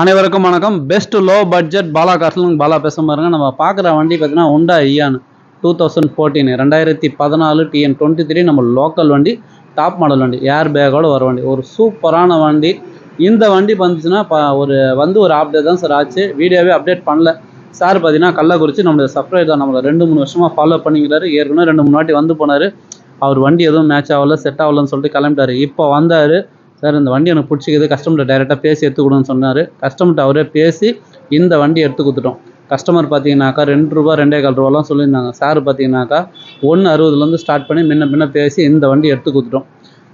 அனைவருக்கும் வணக்கம். Best low budget Bala கார்ஸ்லும் பாலா பேச பாருங்க நம்ம பார்க்குற வண்டி பார்த்தீங்கன்னா உண்டா ஐயான் டூ தௌசண்ட் ஃபோர்டீன் ரெண்டாயிரத்தி பதினாலு டிஎன் டுவெண்ட்டி த்ரீ நம்ம லோக்கல் வண்டி டாப் மாடல் வண்டி ஏர் பேக்கோட வர வண்டி. ஒரு சூப்பரான வண்டி. இந்த வண்டி வந்துச்சுன்னா ஒரு வந்து ஒரு அப்டேட் தான் சார் ஆச்சு. வீடியோவே அப்டேட் பண்ணல. சார் பார்த்தீங்கன்னா கள்ளக்குறிச்சி நம்மளோட சப்ஸ்கிரைப் தான். நம்மளை ரெண்டு மூணு வருஷமாக ஃபாலோ பண்ணிக்கிறாரு. ஏற்கனவே ரெண்டு மூணு வாட்டி வந்து போனார். அவர் வண்டி எதுவும் மேட்ச் ஆகல செட் ஆகலன்னு சொல்லிட்டு கிளம்பிட்டார். இப்போ வந்தார். சார் இந்த வண்டி எனக்கு பிடிச்சிக்கிது. கஸ்டமர்கிட்ட டைரெக்டாக பேசி எடுத்து சொன்னார். கஸ்டமர்கிட்ட அவரே பேசி இந்த வண்டி எடுத்து கொடுத்துட்டோம். கஸ்டமர் பார்த்தீங்கன்னாக்கா ரெண்டு ரூபா ரெண்டே கால் ரூபாலாம் சொல்லியிருந்தாங்க. சார் பார்த்தீங்கன்னாக்கா ஒன்று அறுபதுலேருந்து ஸ்டார்ட் பண்ணி முன்ன பின்ன பேசி இந்த வண்டி எடுத்து கொடுத்துட்டோம்.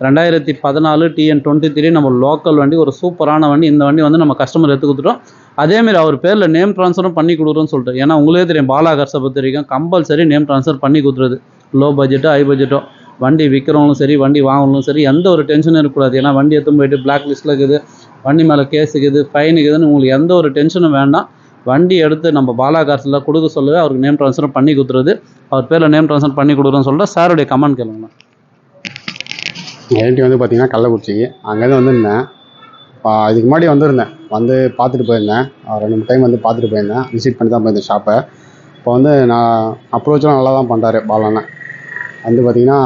ரெண்டாயிரத்தி பதினாலு டிஎன் டுவெண்ட்டி த்ரீ நம்ம லோக்கல் வண்டி ஒரு சூப்பரான வண்டி. இந்த வண்டி வந்து நம்ம கஸ்டமர் எடுத்து கொடுத்துட்டோம். அதேமாரி அவர் பேரில் நேம் ட்ரான்ஸ்ஃபரும் பண்ணி கொடுக்குறோன்னு சொல்லிட்டு. ஏன்னா உங்களே தெரியும் பாலாகர்ஸை பொறுத்த வரைக்கும் கம்பல்சரி நேம் ட்ரான்ஸ்ஃபர் பண்ணி கொடுத்துருது. லோ பட்ஜெட்டோ ஹை பட்ஜெட்டோ வண்டி விற்கிறவங்களும் சரி வண்டி வாங்கணும் சரி எந்த ஒரு டென்ஷனும் இருக்கக்கூடாது. ஏன்னா வண்டி எடுத்து போயிட்டு பிளாக் லிஸ்ட்டில் இருக்குது வண்டி மேலே கேஸ் இருக்குது ஃபைன் இருக்குதுன்னு உங்களுக்கு எந்த ஒரு டென்ஷனும் வேண்டாம். வண்டி எடுத்து நம்ம பாலா கார்ஸில் கொடுக்க சொல்லவே அவருக்கு நேம் ட்ரான்ஸ்ஃபர் பண்ணி கொடுத்துருது. அவர் பேரில் நேம் ட்ரான்ஸ்ஃபர் பண்ணி கொடுக்குறோன்னு சொல்லிட்டு சாருடைய கமெண்ட் கேளுங்க என்கிட்ட வந்து பார்த்தீங்கன்னா கள்ளக்குறிச்சி. அங்கேருந்து வந்திருந்தேன். இதுக்கு முன்னாடி வந்திருந்தேன். வந்து பார்த்துட்டு போயிருந்தேன். ரெண்டு மூணு டைம் வந்து பார்த்துட்டு போயிருந்தேன். விசிட் பண்ணி தான் போயிருந்தேன் ஷாப்பை இப்போ வந்து நான் அப்ரோச்சும் நல்லா தான் பண்ணுறாரு பாலாண்ணன் வந்து பார்த்தீங்கன்னா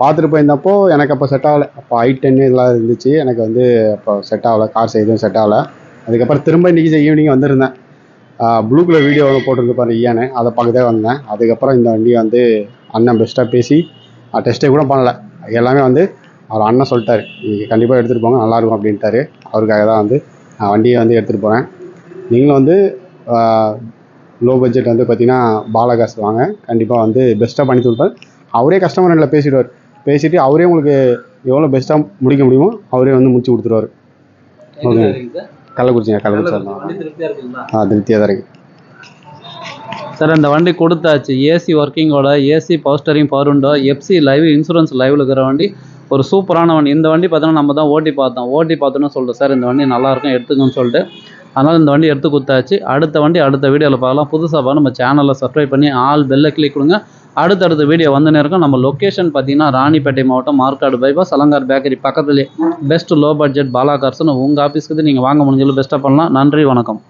பார்த்துட்டு போயிருந்தப்போ எனக்கு அப்போ செட் ஆகலை. அப்போ ஐ டென் இதெல்லாம் இருந்துச்சு. எனக்கு வந்து அப்போ செட் ஆகலை. கார்ஸ் எதுவும் செட் ஆகலை. அதுக்கப்புறம் திரும்ப இன்றைக்கி ஈவினிங் வந்திருந்தேன். ப்ளூ கலர் வீடியோ போட்டிருந்து பாரு ஐயானு அதை பார்க்கதே வந்தேன். அதுக்கப்புறம் இந்த வண்டியை வந்து அண்ணன் பெஸ்ட்டாக பேசி டெஸ்ட்டே கூட பண்ணலை. எல்லாமே வந்து அவர் அண்ணன் சொல்லிட்டாரு. நீங்கள் கண்டிப்பாக எடுத்துகிட்டு போங்க நல்லாயிருக்கும் அப்படின்ட்டாரு. அவருக்காக தான் வந்து நான் வண்டியை வந்து எடுத்துகிட்டு போகிறேன் நீங்களும் வந்து லோ பட்ஜெட் வந்து பார்த்திங்கன்னா பாலகாஸ் வாங்க. கண்டிப்பாக வந்து பெஸ்ட்டாக பண்ணி கொடுப்பேன் அவரே கஸ்டமர் நல்லா பேசிடுவார். பேசிட்டு அவரே உங்களுக்கு எவ்வளோ பெஸ்ட்டாக முடிக்க முடியுமோ அவரே வந்து முடிச்சு கொடுத்துருவாரு. ஓகே. கள்ளக்குறிச்சிங்க கள்ளக்குறிச்சி ஆ திருப்தியாக தான் இருக்குது சார் இந்த வண்டி கொடுத்தாச்சு. ஏசி ஒர்க்கிங்கோட ஏசி பவர் ஸ்டரிங் பவர் உண்டோ எஃப்சி லைவ் இன்சூரன்ஸ் லைவில் இருக்கிற வண்டி ஒரு சூப்பரான வண்டி. இந்த வண்டி பார்த்தோன்னா நம்ம தான் ஓட்டி பார்த்தோம். ஓட்டி பார்த்தோன்னு சொல்லிட்டு சார் இந்த வண்டி நல்லா இருக்கும் எடுத்துக்கோன்னு சொல்லிட்டு. அதனால் இந்த வண்டி எடுத்து கொடுத்தாச்சு. அடுத்த வண்டி அடுத்த வீடியோவில் பார்க்கலாம். புதுசாக நம்ம சேனலை சப்ஸ்கிரைப் பண்ணி ஆல் பெல்லை கிளிக் கொடுங்க. அடுத்தடுத்த வீடியோ வந்த இருக்கும் நம்ம லொக்கேஷன் பார்த்தீங்கன்னா ராணிப்பேட்டை மாவட்டம் மார்க்காடு பைபாஸ் அலங்கார் பேக்கரி பக்கத்துலேயே பெஸ்ட் லோ பட்ஜெட் பாலா கார்ஸ்னு உங்கள் ஆஃபீஸ்க்கு நீங்கள் வாங்க முடிஞ்சளவு பெஸ்ட்டாக பண்ணலாம். நன்றி வணக்கம்.